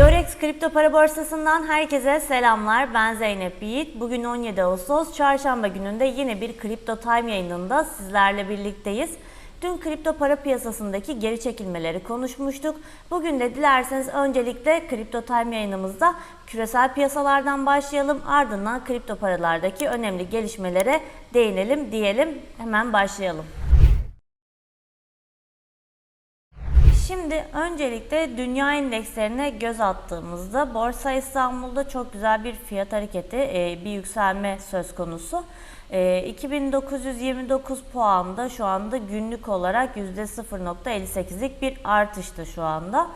Yorex Kripto Para Borsası'ndan herkese selamlar. Ben Zeynep Yiğit. Bugün 17 Ağustos Çarşamba gününde yine bir Kripto Time yayınında sizlerle birlikteyiz. Dün kripto para piyasasındaki geri çekilmeleri konuşmuştuk. Bugün de dilerseniz öncelikle Kripto Time yayınımızda küresel piyasalardan başlayalım. Ardından kripto paralardaki önemli gelişmelere değinelim diyelim. Hemen başlayalım. Şimdi öncelikle dünya endekslerine göz attığımızda Borsa İstanbul'da çok güzel bir fiyat hareketi, e, bir yükselme söz konusu. E, 2929 puanda şu anda günlük olarak %0.58'lik bir artışta şu anda.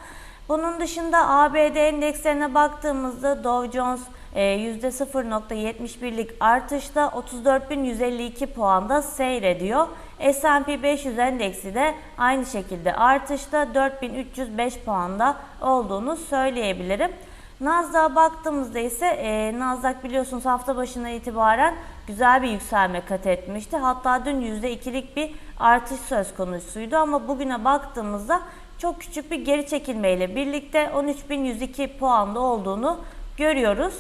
Bunun dışında ABD endekslerine baktığımızda Dow Jones e, %0.71'lik artışla 34.152 puanda seyrediyor. S&P 500 endeksi de aynı şekilde artışla 4305 puanda olduğunu söyleyebilirim. Nasdaq'a baktığımızda ise e, Nasdaq biliyorsunuz hafta başına itibaren güzel bir yükselme kat etmişti. Hatta dün %2'lik bir artış söz konusuydu ama bugüne baktığımızda çok küçük bir geri çekilmeyle birlikte 13.102 puanda olduğunu görüyoruz.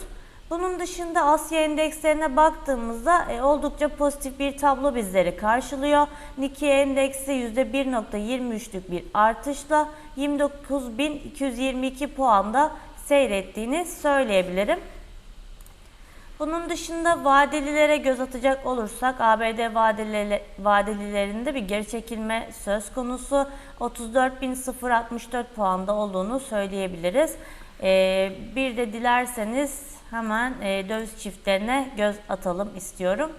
Bunun dışında Asya endekslerine baktığımızda e, oldukça pozitif bir tablo bizleri karşılıyor. Nikkei endeksi %1.23'lük bir artışla 29.222 puanda seyrettiğini söyleyebilirim. Bunun dışında vadelilere göz atacak olursak ABD vadeli, vadelilerinde bir geri çekilme söz konusu 34.064 puanda olduğunu söyleyebiliriz. Ee, bir de dilerseniz hemen e, döviz çiftlerine göz atalım istiyorum.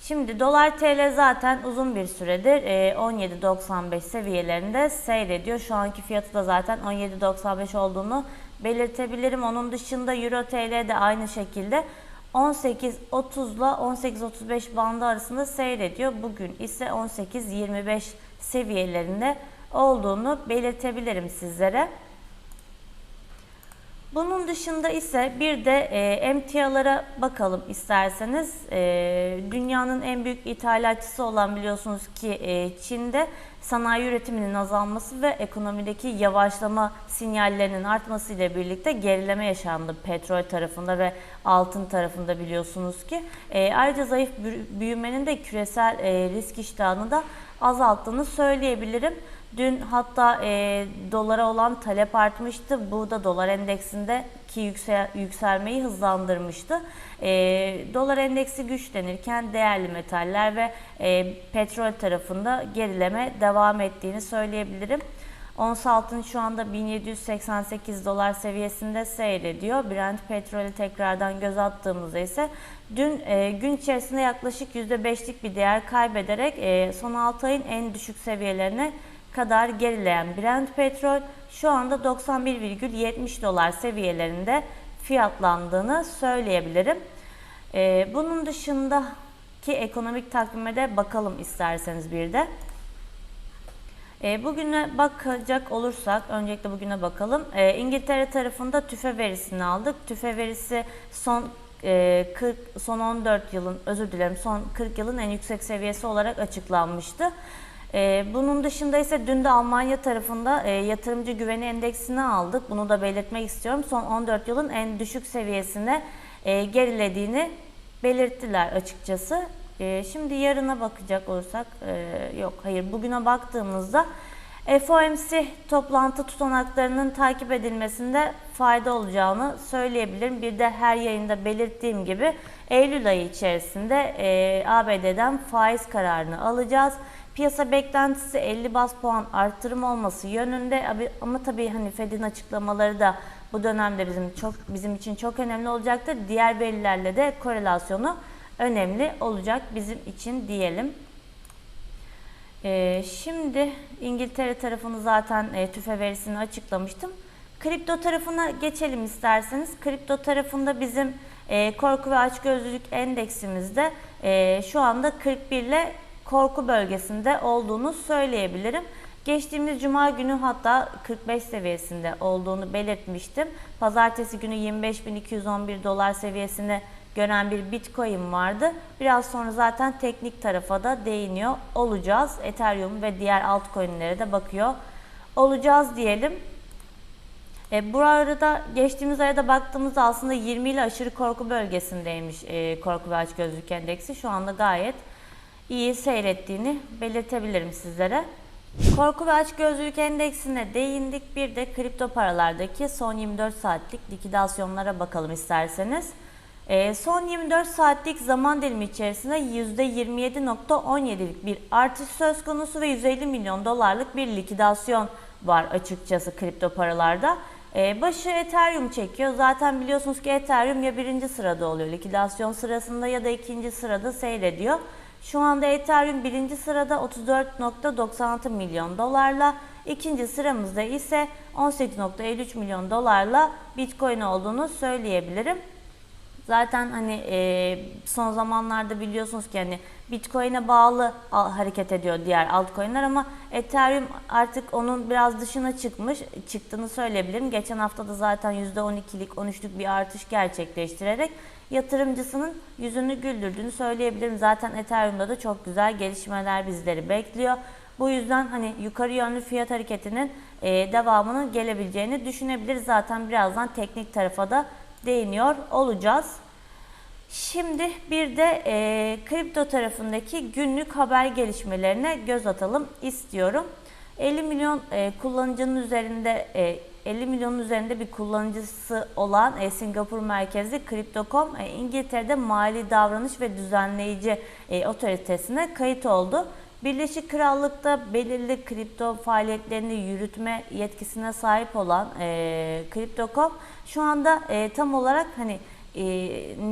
Şimdi dolar TL zaten uzun bir süredir e, 17.95 seviyelerinde seyrediyor. Şu anki fiyatı da zaten 17.95 olduğunu belirtebilirim. Onun dışında Euro TL de aynı şekilde 18.30 ile 18.35 bandı arasında seyrediyor. Bugün ise 18.25 seviyelerinde olduğunu belirtebilirim sizlere. Bunun dışında ise bir de e, emtialara bakalım isterseniz. E, dünyanın en büyük ithalatçısı olan biliyorsunuz ki e, Çin'de sanayi üretiminin azalması ve ekonomideki yavaşlama sinyallerinin artması ile birlikte gerileme yaşandı petrol tarafında ve altın tarafında biliyorsunuz ki. E, ayrıca zayıf büyümenin de küresel e, risk iştahını da azalttığını söyleyebilirim. Dün hatta e, dolara olan talep artmıştı. Bu da dolar endeksindeki yüksel, yükselmeyi hızlandırmıştı. E, dolar endeksi güçlenirken değerli metaller ve e, petrol tarafında gerileme devam ettiğini söyleyebilirim. Ons altın şu anda 1788 dolar seviyesinde seyrediyor. Brent petrolü tekrardan göz attığımızda ise dün e, gün içerisinde yaklaşık %5'lik bir değer kaybederek e, son 6 ayın en düşük seviyelerine kadar gerileyen Brent petrol şu anda 91,70 dolar seviyelerinde fiyatlandığını söyleyebilirim. Ee, bunun dışındaki ekonomik takvime de bakalım isterseniz bir de. E, bugüne bakacak olursak, öncelikle bugüne bakalım. E, İngiltere tarafında tüfe verisini aldık. Tüfe verisi son e, 40, son 14 yılın, özür dilerim, son 40 yılın en yüksek seviyesi olarak açıklanmıştı. Bunun dışında ise dün de Almanya tarafında e, yatırımcı güveni endeksini aldık. Bunu da belirtmek istiyorum. Son 14 yılın en düşük seviyesine e, gerilediğini belirttiler açıkçası. E, şimdi yarına bakacak olursak, yok hayır bugüne baktığımızda FOMC toplantı tutanaklarının takip edilmesinde fayda olacağını söyleyebilirim. Bir de her yayında belirttiğim gibi Eylül ayı içerisinde ABD'den faiz kararını alacağız. Piyasa beklentisi 50 bas puan artırım olması yönünde ama tabii hani Fed'in açıklamaları da bu dönemde bizim çok bizim için çok önemli olacaktır. Diğer verilerle de korelasyonu önemli olacak bizim için diyelim. Ee, şimdi İngiltere tarafını zaten e, tüfe verisini açıklamıştım. Kripto tarafına geçelim isterseniz. Kripto tarafında bizim e, korku ve açgözlülük endeksimizde e, şu anda 41 ile korku bölgesinde olduğunu söyleyebilirim. Geçtiğimiz cuma günü hatta 45 seviyesinde olduğunu belirtmiştim. Pazartesi günü 25.211 dolar seviyesine gören bir Bitcoin vardı. Biraz sonra zaten teknik tarafa da değiniyor olacağız. Ethereum ve diğer altcoin'lere de bakıyor olacağız diyelim. E, bu arada geçtiğimiz ayda baktığımızda aslında 20 ile aşırı korku bölgesindeymiş e, korku ve açgözlülük endeksi. Şu anda gayet iyi seyrettiğini belirtebilirim sizlere. Korku ve açgözlülük endeksine değindik. Bir de kripto paralardaki son 24 saatlik likidasyonlara bakalım isterseniz. E, son 24 saatlik zaman dilimi içerisinde %27.17'lik bir artış söz konusu ve 150 milyon dolarlık bir likidasyon var açıkçası kripto paralarda. Ee, başı Ethereum çekiyor. Zaten biliyorsunuz ki Ethereum ya birinci sırada oluyor likidasyon sırasında ya da ikinci sırada seyrediyor. Şu anda Ethereum birinci sırada 34.96 milyon dolarla, ikinci sıramızda ise 18.53 milyon dolarla Bitcoin olduğunu söyleyebilirim. Zaten hani e, son zamanlarda biliyorsunuz ki hani Bitcoin'e bağlı hareket ediyor diğer altcoin'ler ama Ethereum artık onun biraz dışına çıkmış, çıktığını söyleyebilirim. Geçen hafta da zaten %12'lik, 13'lük bir artış gerçekleştirerek yatırımcısının yüzünü güldürdüğünü söyleyebilirim. Zaten Ethereum'da da çok güzel gelişmeler bizleri bekliyor. Bu yüzden hani yukarı yönlü fiyat hareketinin e, devamının gelebileceğini düşünebiliriz. Zaten birazdan teknik tarafa da değiniyor olacağız. Şimdi bir de e, kripto tarafındaki günlük haber gelişmelerine göz atalım istiyorum. 50 milyon e, kullanıcının üzerinde e, 50 milyonun üzerinde bir kullanıcısı olan e, Singapur merkezli Crypto.com e, İngiltere'de mali davranış ve düzenleyici e, otoritesine kayıt oldu. Birleşik Krallık'ta belirli kripto faaliyetlerini yürütme yetkisine sahip olan e, Crypto.com şu anda e, tam olarak hani e,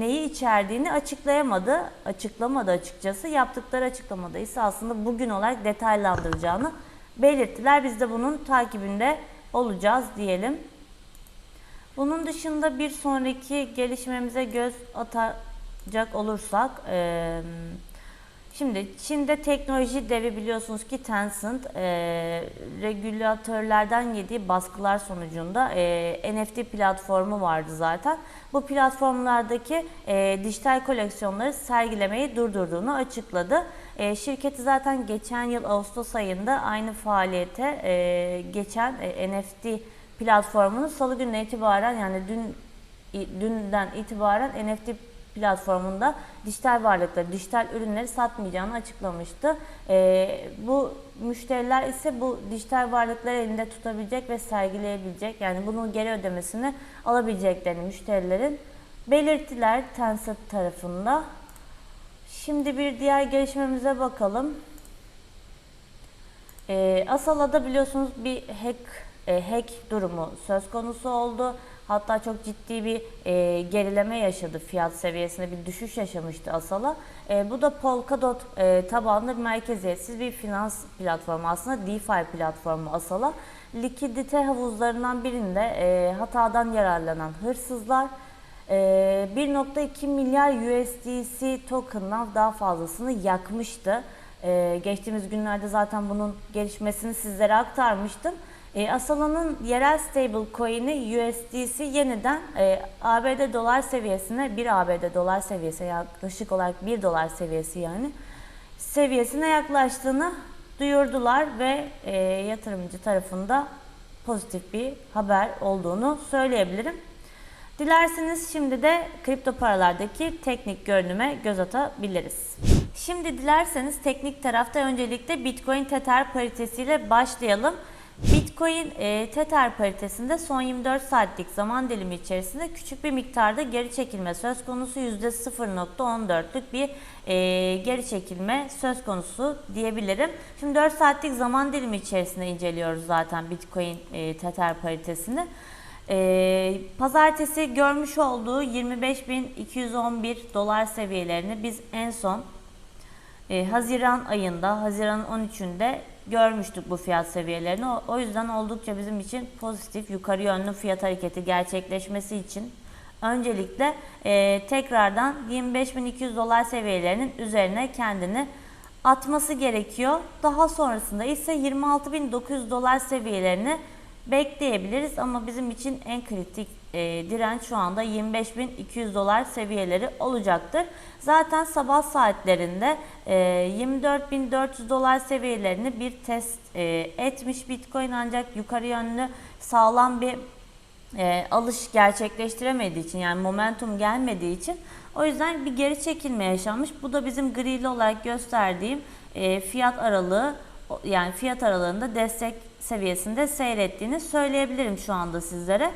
neyi içerdiğini açıklayamadı, açıklamadı açıkçası. Yaptıkları açıklamada ise aslında bugün olarak detaylandıracağını belirttiler. Biz de bunun takibinde olacağız diyelim. Bunun dışında bir sonraki gelişmemize göz atacak olursak, e, şimdi Çin'de teknoloji devi biliyorsunuz ki Tencent e, regülatörlerden yediği baskılar sonucunda e, NFT platformu vardı zaten. Bu platformlardaki e, dijital koleksiyonları sergilemeyi durdurduğunu açıkladı. E, şirketi zaten geçen yıl Ağustos ayında aynı faaliyete e, geçen e, NFT platformunu salı gününe itibaren yani dün dünden itibaren NFT platformunda dijital varlıkları, dijital ürünleri satmayacağını açıklamıştı. Ee, bu müşteriler ise bu dijital varlıkları elinde tutabilecek ve sergileyebilecek yani bunun geri ödemesini alabileceklerini müşterilerin belirttiler Tencent tarafında. Şimdi bir diğer gelişmemize bakalım. Ee, Asala'da biliyorsunuz bir hack e, hack durumu söz konusu oldu. Hatta çok ciddi bir e, gerileme yaşadı fiyat seviyesinde bir düşüş yaşamıştı Asala. E, bu da Polkadot e, tabanlı merkeziyetsiz bir finans platformu aslında DeFi platformu Asala. Likidite havuzlarından birinde e, hatadan yararlanan hırsızlar e, 1.2 milyar USDC token'dan daha fazlasını yakmıştı. E, geçtiğimiz günlerde zaten bunun gelişmesini sizlere aktarmıştım. E, yerel stable coin'i USDC yeniden e, ABD dolar seviyesine, 1 ABD dolar seviyesi yaklaşık olarak 1 dolar seviyesi yani seviyesine yaklaştığını duyurdular ve e, yatırımcı tarafında pozitif bir haber olduğunu söyleyebilirim. Dilerseniz şimdi de kripto paralardaki teknik görünüme göz atabiliriz. Şimdi dilerseniz teknik tarafta öncelikle Bitcoin Tether paritesiyle başlayalım. Bitcoin e, Tether paritesinde son 24 saatlik zaman dilimi içerisinde küçük bir miktarda geri çekilme söz konusu %0.14'lük bir e, geri çekilme söz konusu diyebilirim. Şimdi 4 saatlik zaman dilimi içerisinde inceliyoruz zaten Bitcoin e, Tether paritesini. E, pazartesi görmüş olduğu 25.211 dolar seviyelerini biz en son e, Haziran ayında, Haziran 13'ünde görmüştük bu fiyat seviyelerini. O, yüzden oldukça bizim için pozitif, yukarı yönlü fiyat hareketi gerçekleşmesi için öncelikle e, tekrardan 25.200 dolar seviyelerinin üzerine kendini atması gerekiyor. Daha sonrasında ise 26.900 dolar seviyelerini bekleyebiliriz ama bizim için en kritik e, direnç şu anda 25.200 dolar seviyeleri olacaktır. Zaten sabah saatlerinde e, 24.400 dolar seviyelerini bir test e, etmiş Bitcoin ancak yukarı yönlü sağlam bir e, alış gerçekleştiremediği için yani momentum gelmediği için o yüzden bir geri çekilme yaşanmış. Bu da bizim grili olarak gösterdiğim e, fiyat aralığı yani fiyat aralığında destek seviyesinde seyrettiğini söyleyebilirim şu anda sizlere.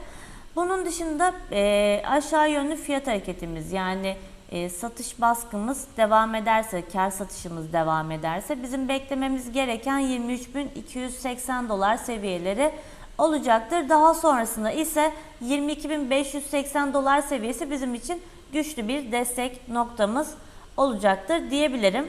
Bunun dışında e, aşağı yönlü fiyat hareketimiz yani e, satış baskımız devam ederse, kar satışımız devam ederse bizim beklememiz gereken 23.280 dolar seviyeleri olacaktır. Daha sonrasında ise 22.580 dolar seviyesi bizim için güçlü bir destek noktamız olacaktır diyebilirim.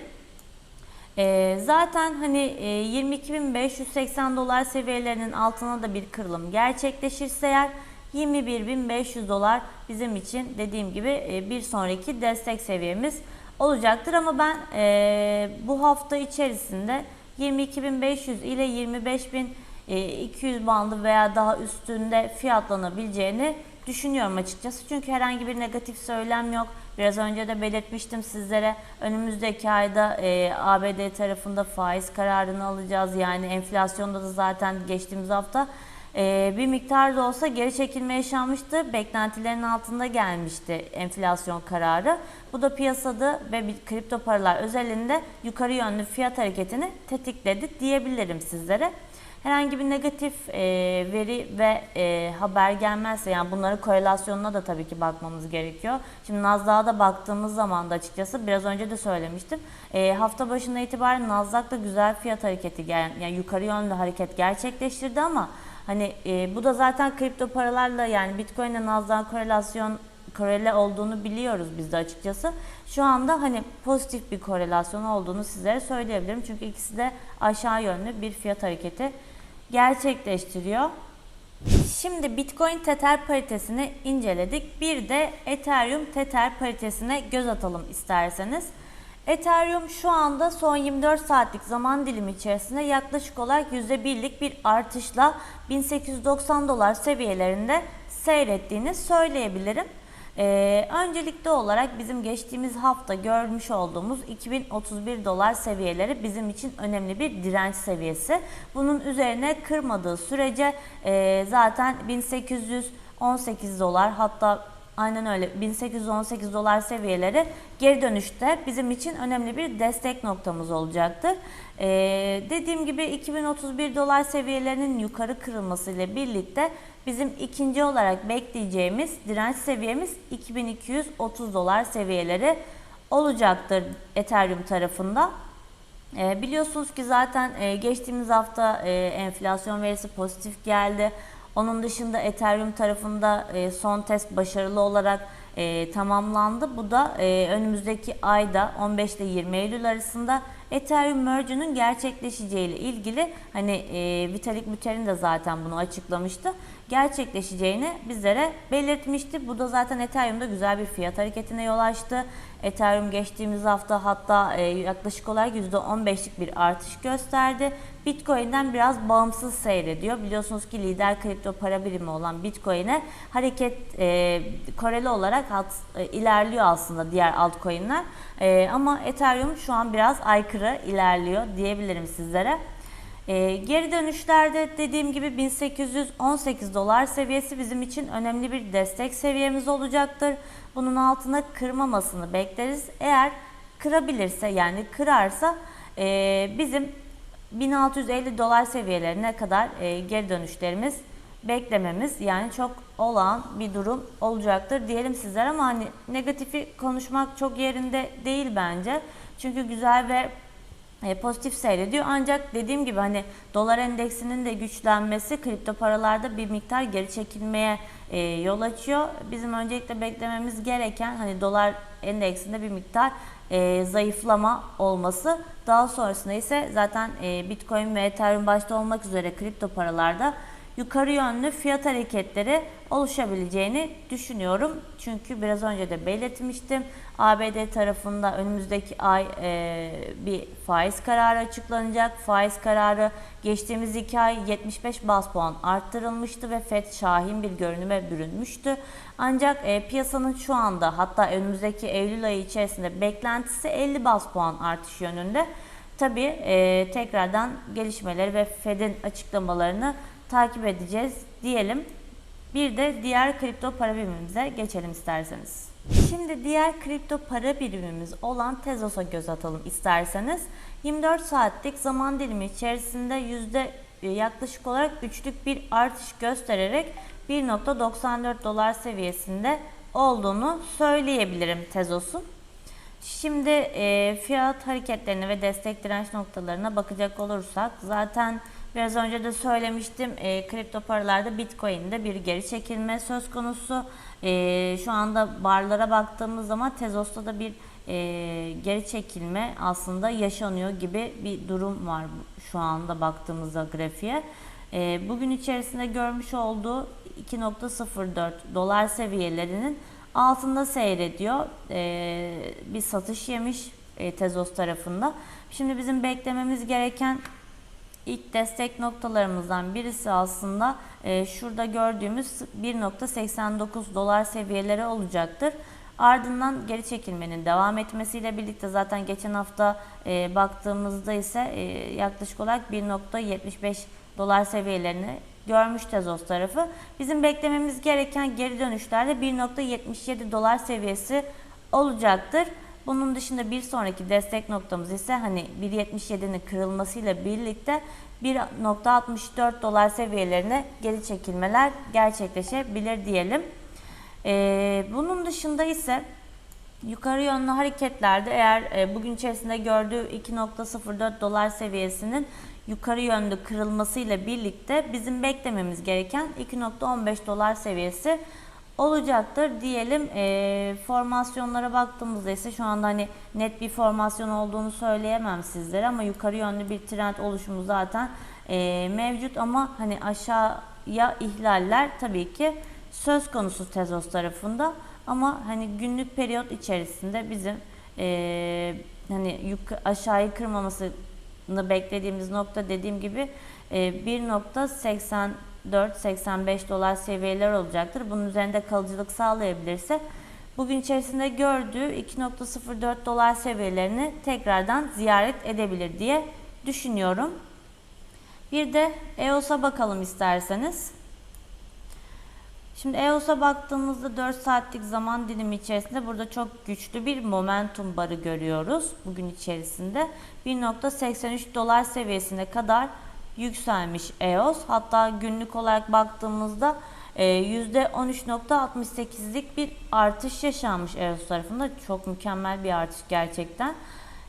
Ee, zaten hani e, 22.580 dolar seviyelerinin altına da bir kırılım gerçekleşirse eğer 21.500 dolar bizim için dediğim gibi e, bir sonraki destek seviyemiz olacaktır. Ama ben e, bu hafta içerisinde 22.500 ile 25.200 bandı veya daha üstünde fiyatlanabileceğini düşünüyorum açıkçası. Çünkü herhangi bir negatif söylem yok. Biraz önce de belirtmiştim sizlere. Önümüzdeki ayda e, ABD tarafında faiz kararını alacağız. Yani enflasyonda da zaten geçtiğimiz hafta e, bir miktar da olsa geri çekilme yaşanmıştı. Beklentilerin altında gelmişti enflasyon kararı. Bu da piyasada ve kripto paralar özelinde yukarı yönlü fiyat hareketini tetikledi diyebilirim sizlere herhangi bir negatif e, veri ve e, haber gelmezse yani bunların korelasyonuna da tabii ki bakmamız gerekiyor. Şimdi Nasdaq'a da baktığımız zaman da açıkçası biraz önce de söylemiştim. E, hafta başında itibaren Nasdaq da güzel fiyat hareketi yani yukarı yönlü hareket gerçekleştirdi ama hani e, bu da zaten kripto paralarla yani Bitcoin ile Nasdaq'ın korelasyon korele olduğunu biliyoruz biz de açıkçası. Şu anda hani pozitif bir korelasyon olduğunu sizlere söyleyebilirim. Çünkü ikisi de aşağı yönlü bir fiyat hareketi gerçekleştiriyor. Şimdi Bitcoin Tether paritesini inceledik. Bir de Ethereum Tether paritesine göz atalım isterseniz. Ethereum şu anda son 24 saatlik zaman dilimi içerisinde yaklaşık olarak %1'lik bir artışla 1890 dolar seviyelerinde seyrettiğini söyleyebilirim. Ee, öncelikli olarak bizim geçtiğimiz hafta görmüş olduğumuz 2031 dolar seviyeleri bizim için önemli bir direnç seviyesi. Bunun üzerine kırmadığı sürece e, zaten 1818 dolar hatta aynen öyle 1818 dolar seviyeleri geri dönüşte bizim için önemli bir destek noktamız olacaktır. Ee, dediğim gibi 2031 dolar seviyelerinin yukarı kırılması ile birlikte bizim ikinci olarak bekleyeceğimiz direnç seviyemiz 2230 dolar seviyeleri olacaktır Ethereum tarafında. E, biliyorsunuz ki zaten e, geçtiğimiz hafta e, enflasyon verisi pozitif geldi. Onun dışında Ethereum tarafında e, son test başarılı olarak e, tamamlandı. Bu da e, önümüzdeki ayda 15 ile 20 Eylül arasında Ethereum merge'ünün gerçekleşeceği ile ilgili hani e, Vitalik Buterin de zaten bunu açıklamıştı. Gerçekleşeceğini bizlere belirtmişti. Bu da zaten Ethereum'da güzel bir fiyat hareketine yol açtı. Ethereum geçtiğimiz hafta hatta e, yaklaşık olarak %15'lik bir artış gösterdi. Bitcoin'den biraz bağımsız seyrediyor. Biliyorsunuz ki lider kripto para birimi olan Bitcoin'e hareket e, koreli olarak alt, e, ilerliyor aslında diğer altcoin'ler. E, ama Ethereum şu an biraz aykırı ilerliyor diyebilirim sizlere. E, geri dönüşlerde dediğim gibi 1818 dolar seviyesi bizim için önemli bir destek seviyemiz olacaktır. Bunun altına kırmamasını bekleriz. Eğer kırabilirse yani kırarsa e, bizim 1650 dolar seviyelerine kadar e, geri dönüşlerimiz beklememiz yani çok olağan bir durum olacaktır diyelim sizler ama hani negatifi konuşmak çok yerinde değil bence. Çünkü güzel ve pozitif seyrediyor. Ancak dediğim gibi hani dolar endeksinin de güçlenmesi kripto paralarda bir miktar geri çekilmeye e, yol açıyor. Bizim öncelikle beklememiz gereken hani dolar endeksinde bir miktar e, zayıflama olması. Daha sonrasında ise zaten e, Bitcoin ve Ethereum başta olmak üzere kripto paralarda yukarı yönlü fiyat hareketleri oluşabileceğini düşünüyorum. Çünkü biraz önce de belirtmiştim. ABD tarafında önümüzdeki ay e, bir faiz kararı açıklanacak. Faiz kararı geçtiğimiz iki ay 75 bas puan arttırılmıştı ve FED şahin bir görünüme bürünmüştü. Ancak e, piyasanın şu anda hatta önümüzdeki Eylül ayı içerisinde beklentisi 50 bas puan artış yönünde. Tabii e, tekrardan gelişmeleri ve Fed'in açıklamalarını takip edeceğiz diyelim. Bir de diğer kripto para birimimize geçelim isterseniz. Şimdi diğer kripto para birimimiz olan Tezos'a göz atalım isterseniz. 24 saatlik zaman dilimi içerisinde yüzde e, yaklaşık olarak üçlük bir artış göstererek 1.94 dolar seviyesinde olduğunu söyleyebilirim Tezos'un. Şimdi e, fiyat hareketlerine ve destek direnç noktalarına bakacak olursak zaten biraz önce de söylemiştim e, kripto paralarda Bitcoin'de bir geri çekilme söz konusu. E, şu anda barlara baktığımız zaman Tezos'ta da bir e, geri çekilme aslında yaşanıyor gibi bir durum var şu anda baktığımızda grafiğe. E, bugün içerisinde görmüş olduğu 2.04 dolar seviyelerinin altında seyrediyor. Ee, bir satış yemiş e, Tezos tarafında. Şimdi bizim beklememiz gereken ilk destek noktalarımızdan birisi aslında e, şurada gördüğümüz 1.89 dolar seviyeleri olacaktır. Ardından geri çekilmenin devam etmesiyle birlikte zaten geçen hafta e, baktığımızda ise e, yaklaşık olarak 1.75 dolar seviyelerini görmüş Tezos tarafı. Bizim beklememiz gereken geri dönüşlerde 1.77 dolar seviyesi olacaktır. Bunun dışında bir sonraki destek noktamız ise hani 1.77'nin kırılmasıyla birlikte 1.64 dolar seviyelerine geri çekilmeler gerçekleşebilir diyelim. Ee, bunun dışında ise yukarı yönlü hareketlerde eğer e, bugün içerisinde gördüğü 2.04 dolar seviyesinin yukarı yönlü kırılmasıyla birlikte bizim beklememiz gereken 2.15 dolar seviyesi olacaktır diyelim. E, formasyonlara baktığımızda ise şu anda hani net bir formasyon olduğunu söyleyemem sizlere ama yukarı yönlü bir trend oluşumu zaten e, mevcut ama hani aşağıya ihlaller tabii ki söz konusu Tezos tarafında ama hani günlük periyot içerisinde bizim e, hani yuk- aşağıyı kırmaması beklediğimiz nokta dediğim gibi 1.84-85 dolar seviyeler olacaktır. Bunun üzerinde kalıcılık sağlayabilirse bugün içerisinde gördüğü 2.04 dolar seviyelerini tekrardan ziyaret edebilir diye düşünüyorum. Bir de EOS'a bakalım isterseniz. Şimdi EOS'a baktığımızda 4 saatlik zaman dilimi içerisinde burada çok güçlü bir momentum barı görüyoruz. Bugün içerisinde 1.83 dolar seviyesine kadar yükselmiş EOS. Hatta günlük olarak baktığımızda %13.68'lik e, bir artış yaşanmış EOS tarafında. Çok mükemmel bir artış gerçekten.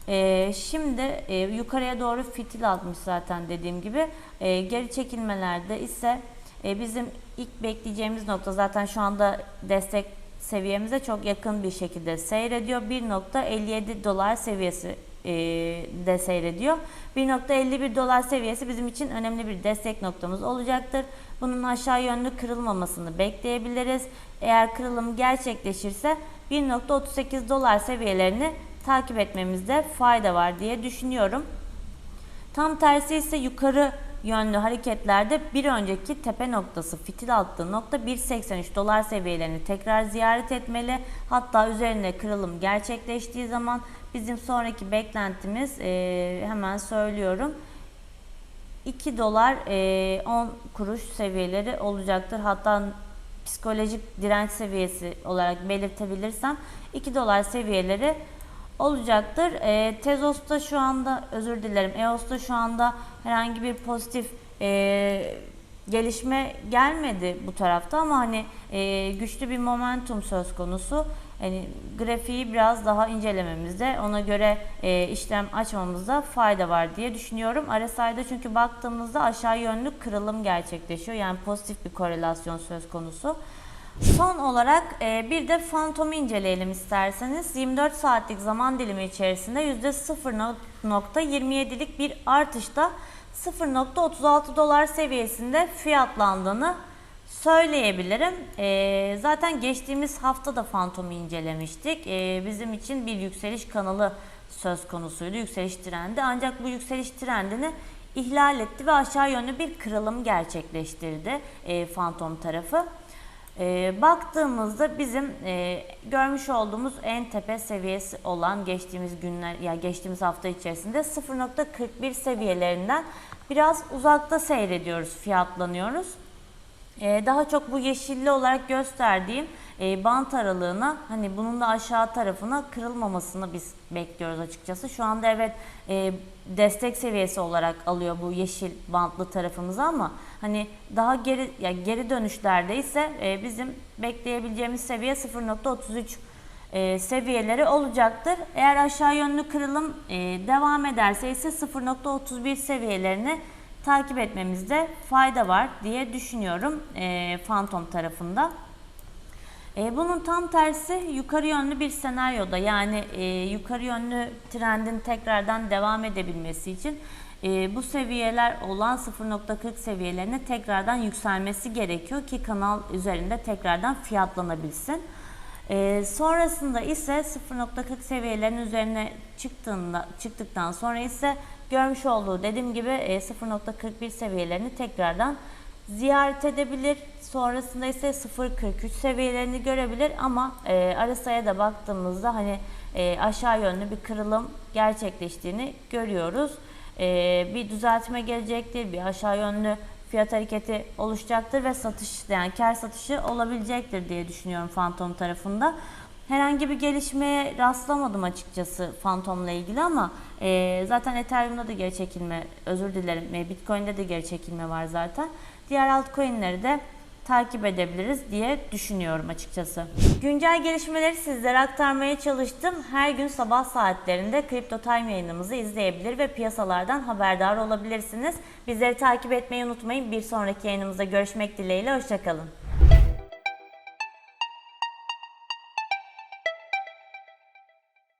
Ee, şimdi e, yukarıya doğru fitil atmış zaten dediğim gibi. E, geri çekilmelerde ise e, bizim ilk bekleyeceğimiz nokta zaten şu anda destek seviyemize çok yakın bir şekilde seyrediyor. 1.57 dolar seviyesi e, de seyrediyor. 1.51 dolar seviyesi bizim için önemli bir destek noktamız olacaktır. Bunun aşağı yönlü kırılmamasını bekleyebiliriz. Eğer kırılım gerçekleşirse 1.38 dolar seviyelerini takip etmemizde fayda var diye düşünüyorum. Tam tersi ise yukarı yönlü hareketlerde bir önceki tepe noktası fitil attığı nokta 1.83 dolar seviyelerini tekrar ziyaret etmeli. Hatta üzerine kırılım gerçekleştiği zaman bizim sonraki beklentimiz e, hemen söylüyorum 2 dolar e, 10 kuruş seviyeleri olacaktır. Hatta psikolojik direnç seviyesi olarak belirtebilirsem 2 dolar seviyeleri olacaktır. E, Tezos'ta şu anda özür dilerim EOS'ta şu anda herhangi bir pozitif e, gelişme gelmedi bu tarafta ama hani e, güçlü bir momentum söz konusu. Yani grafiği biraz daha incelememizde ona göre e, işlem açmamızda fayda var diye düşünüyorum. RSI'de çünkü baktığımızda aşağı yönlü kırılım gerçekleşiyor. Yani pozitif bir korelasyon söz konusu. Son olarak e, bir de fantomu inceleyelim isterseniz. 24 saatlik zaman dilimi içerisinde %0.27'lik bir artışta 0.36 dolar seviyesinde fiyatlandığını söyleyebilirim. E, zaten geçtiğimiz hafta da fantomu incelemiştik. E, bizim için bir yükseliş kanalı söz konusuydu. Yükseliş trendi. Ancak bu yükseliş trendini ihlal etti ve aşağı yönlü bir kırılım gerçekleştirdi e, fantom tarafı. E, baktığımızda bizim e, görmüş olduğumuz en tepe seviyesi olan geçtiğimiz günler ya geçtiğimiz hafta içerisinde 0.41 seviyelerinden biraz uzakta seyrediyoruz, fiyatlanıyoruz. Ee, daha çok bu yeşilli olarak gösterdiğim e, bant aralığına hani bunun da aşağı tarafına kırılmamasını biz bekliyoruz açıkçası. Şu anda evet e, destek seviyesi olarak alıyor bu yeşil bantlı tarafımızı ama hani daha geri ya geri dönüşlerde ise e, bizim bekleyebileceğimiz seviye 0.33 e, seviyeleri olacaktır. Eğer aşağı yönlü kırılım e, devam ederse ise 0.31 seviyelerini takip etmemizde fayda var diye düşünüyorum e, Phantom tarafında. E, bunun tam tersi yukarı yönlü bir senaryoda yani e, yukarı yönlü trendin tekrardan devam edebilmesi için e, bu seviyeler olan 0.40 seviyelerine tekrardan yükselmesi gerekiyor ki kanal üzerinde tekrardan fiyatlanabilsin. E, sonrasında ise 0.40 seviyelerin üzerine çıktığında çıktıktan sonra ise görmüş olduğu dediğim gibi e, 0.41 seviyelerini tekrardan ziyaret edebilir. Sonrasında ise 0.43 seviyelerini görebilir ama e, arasaya da baktığımızda hani e, aşağı yönlü bir kırılım gerçekleştiğini görüyoruz. E, bir düzeltme gelecektir, bir aşağı yönlü fiyat hareketi oluşacaktır ve satış yani kar satışı olabilecektir diye düşünüyorum Phantom tarafında. Herhangi bir gelişmeye rastlamadım açıkçası Phantom'la ilgili ama e, zaten Ethereum'da da geri çekilme, özür dilerim e, Bitcoin'de de geri çekilme var zaten. Diğer altcoin'leri de takip edebiliriz diye düşünüyorum açıkçası. Güncel gelişmeleri sizlere aktarmaya çalıştım. Her gün sabah saatlerinde Crypto Time yayınımızı izleyebilir ve piyasalardan haberdar olabilirsiniz. Bizleri takip etmeyi unutmayın. Bir sonraki yayınımızda görüşmek dileğiyle. Hoşçakalın.